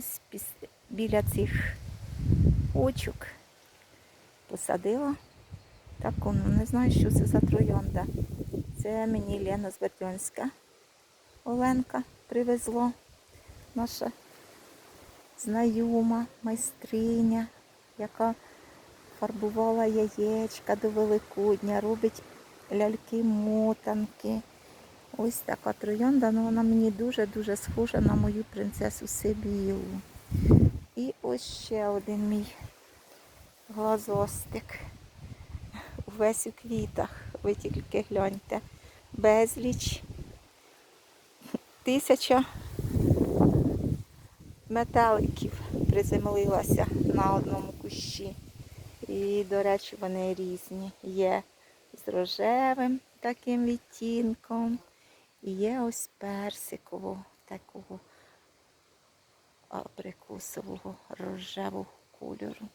ось біля цих очок посадила таку, ну не знаю, що це за троянда. Це мені Лена з. Оленка привезло. Наша знайома майстриня, яка фарбувала яєчка до Великодня, робить ляльки-мотанки. Ось така троянда, ну вона мені дуже-дуже схожа на мою принцесу Сибілу. І ось ще один мій глазостик. Увесь у квітах. Ви тільки гляньте. Безліч. Тисяча метеликів приземлилася на одному кущі. І, до речі, вони різні. Є з рожевим таким відтінком. І є ось персикового, такого абрикосового рожевого кольору.